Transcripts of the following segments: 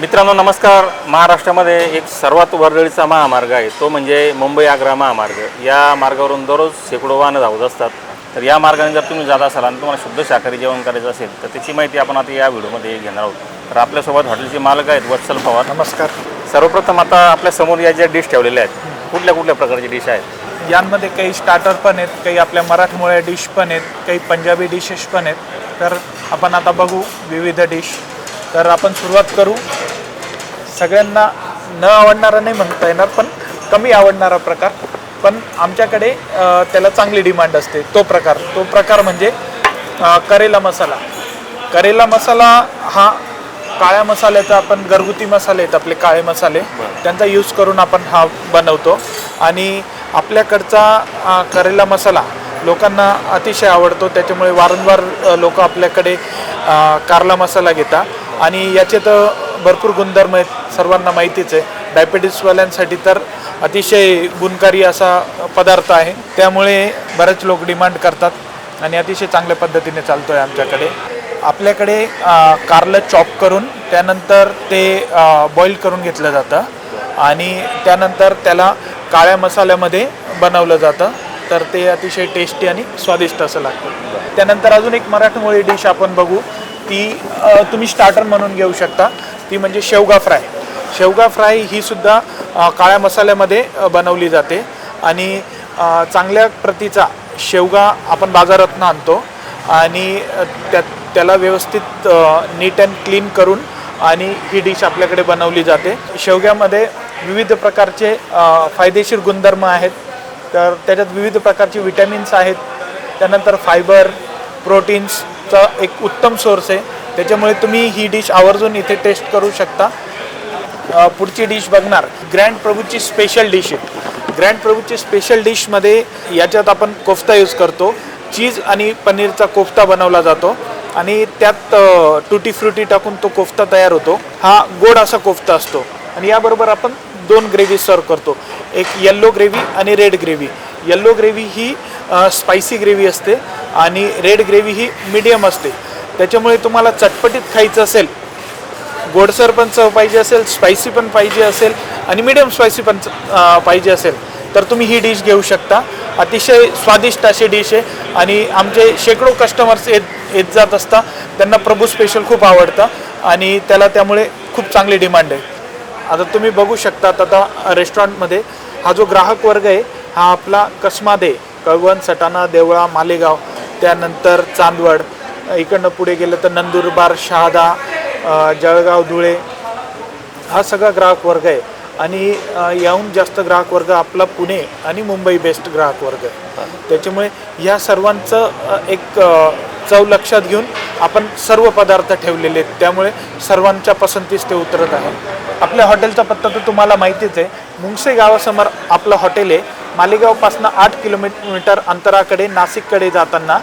मित्रांनो नमस्कार. महाराष्ट्रामध्ये एक सर्वात वर्दळीचा महामार्ग आहे. तो म्हणजे मुंबई आग्रा महामार्ग. या मार्गावरून दररोज शेकडो वाहनं धावत असतात. तर या मार्गाने जर तुम्ही जात असाल आणि तुम्हाला शुद्ध शाकाहारी जेवण करायचं असेल तर त्याची माहिती आपण आता या व्हिडिओमध्ये घेणार आहोत. तर आपल्यासोबत हॉटेलचे मालक आहेत वत्सल पवार. नमस्कार. सर्वप्रथम आता आपल्यासमोर या ज्या डिश ठेवलेल्या आहेत कुठल्या कुठल्या प्रकारची डिश आहेत? यांमध्ये काही स्टार्टर पण आहेत काही आपल्या मराठमोळ्या डिश पण आहेत काही पंजाबी डिशेस पण आहेत. तर आपण आता बघू विविध डिश. तर आपण सुरुवात करू. सगळ्यांना न आवडणारा नाही म्हणता येणार पण कमी आवडणारा प्रकार. पण आमच्याकडे त्याला चांगली डिमांड असते. तो प्रकार. तो प्रकार म्हणजे करेला मसाला. करेला मसाला हा काळ्या मसाल्याचा आपण घरगुती मसाले आहेत आपले काळे मसाले. त्यांचा यूज करून आपण हा बनवतो. आणि आपल्याकडचा करेला मसाला लोकांना अतिशय आवडतो. त्याच्यामुळे वारंवार लोक आपल्याकडे कारला मसाला घेतात. आणि याचे तर भरपूर गुणधर्म आहेत सर्वांना माहितीच आहे. डायबेटीसवाल्यांसाठी तर अतिशय गुणकारी असा पदार्थ आहे. त्यामुळे बरेच लोक डिमांड करतात आणि अतिशय चांगल्या पद्धतीने चालतो आहे आमच्याकडे. आपल्याकडे कारलं चॉप करून त्यानंतर ते बॉईल करून घेतलं जातं आणि त्यानंतर त्याला काळ्या मसाल्यामध्ये बनवलं जातं. तर ते अतिशय टेस्टी आणि स्वादिष्ट असं लागतं. त्यानंतर अजून एक मराठमोळी डिश आपण बघू. ती तुम्ही स्टार्टर म्हणून घेऊ शकता. ती म्हणजे शेवगा फ्राय. शेवगा फ्राय ही सुद्धा काळ्या मसाल्यामध्ये बनवली जाते. आणि चांगल्या प्रतीचा शेवगा आपण बाजारातून आणतो. आणि त्या त्याला व्यवस्थित नीट अँड क्लीन करून आणि ही डिश आपल्याकडे बनवली जाते. शेवग्यामध्ये विविध प्रकारचे फायदेशीर गुणधर्म आहेत. तर त्याच्यात विविध प्रकारचे विटॅमिन्स आहेत. त्यानंतर फायबर प्रोटीन्स चा एक उत्तम सोर्स आहे. त्याच्यामुळे तुम्ही ही डिश आवर्जून इथे टेस्ट करू शकता. पुढची डिश बघणार. ग्रँड प्रभूची स्पेशल डिश आहे. ग्रँड प्रभूची स्पेशल डिशमध्ये याच्यात आपण कोफ्ता यूज करतो. चीज आणि पनीरचा कोफ्ता बनवला जातो. आणि त्यात टुटी फ्रुटी टाकून तो कोफ्ता तयार होतो. हा गोड असा कोफ्ता असतो. आणि याबरोबर आपण दोन ग्रेव्ही सर्व करतो. एक येल्लो ग्रेव्ही आणि रेड ग्रेव्ही येल्लो ग्रेव्ही ही स्पायसी ग्रेव्ही असते. आणि रेड ग्रेव्ही ही मीडियम असते. त्याच्यामुळे तुम्हाला चटपटीत खायचं असेल गोडसर पण चव पाहिजे असेल स्पायसी पण पाहिजे असेल आणि मिडियम स्पायसी पण पाहिजे असेल तर तुम्ही ही डिश घेऊ शकता. अतिशय स्वादिष्ट अशी डिश आहे आणि आमचे शेकडो कस्टमर्स येत येत जात असता त्यांना प्रभू स्पेशल खूप आवडतं आणि त्याला त्यामुळे खूप चांगली डिमांड आहे. आता तुम्ही बघू शकतात आता रेस्टॉरंटमध्ये हा जो ग्राहक वर्ग आहे हा आपला कसमादे कळवण सटाणा देवळा मालेगाव त्यानंतर चांदवड इकडनं पुढे गेलं तर नंदुरबार शहादा जळगाव धुळे हा सगळा ग्राहक वर्ग आहे. आणि याहून जास्त ग्राहक वर्ग आपला पुणे आणि मुंबई बेस्ट ग्राहक वर्ग आहे. त्याच्यामुळे या सर्वांचं एक चव लक्षात घेऊन आपण सर्व पदार्थ ठेवलेले आहेत. त्यामुळे सर्वांच्या पसंतीस ते उतरत आहे. आपल्या हॉटेलचा पत्ता तर तुम्हाला माहितीच आहे. मुंगसे गावासमोर आपलं हॉटेल आहे. मालेगावपासून आठ किलोमीटर अंतराकडे नाशिककडे जाताना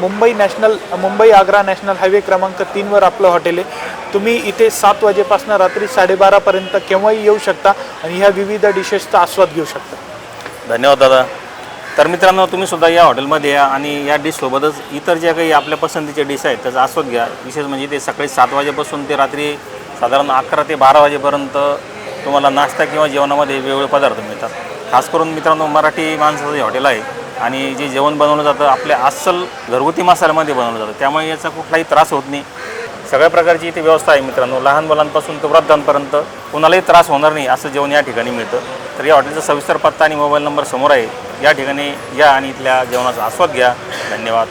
Mumbai national Mumbai Agra national highway क्रमांक तीनवर आपलं हॉटेल आहे. तुम्ही इथे सात वाजेपासून रात्री साडेबारापर्यंत केव्हाही येऊ शकता आणि ह्या विविध डिशेसचा आस्वाद घेऊ शकता. धन्यवाद दादा. तर मित्रांनो तुम्ही सुद्धा या हॉटेलमध्ये या आणि या डिशसोबतच इतर ज्या काही आपल्या पसंतीच्या डिश आहेत त्याचा आस्वाद घ्या. विशेष म्हणजे ते सकाळी सात वाजेपासून ते रात्री साधारण अकरा ते बारा वाजेपर्यंत तुम्हाला नाश्ता किंवा जेवणामध्ये वेगवेगळे पदार्थ मिळतात. खास करून मित्रांनो मराठी माणसाचं हे हॉटेल आहे आणि जे जेवण बनवलं जातं आपल्या अस्सल घरगुती मसाल्यामध्ये बनवलं जातं. त्यामुळे याचा कुठलाही त्रास होत नाही. सगळ्या प्रकारची इथे व्यवस्था आहे मित्रांनो. लहान मुलांपासून ते वृद्धांपर्यंत कुणालाही त्रास होणार नाही असं जेवण या ठिकाणी मिळतं. तर या हॉटेलचा सविस्तर पत्ता आणि मोबाईल नंबर समोर आहे. या ठिकाणी या आणि इथल्या जेवणाचा आस्वाद घ्या. धन्यवाद.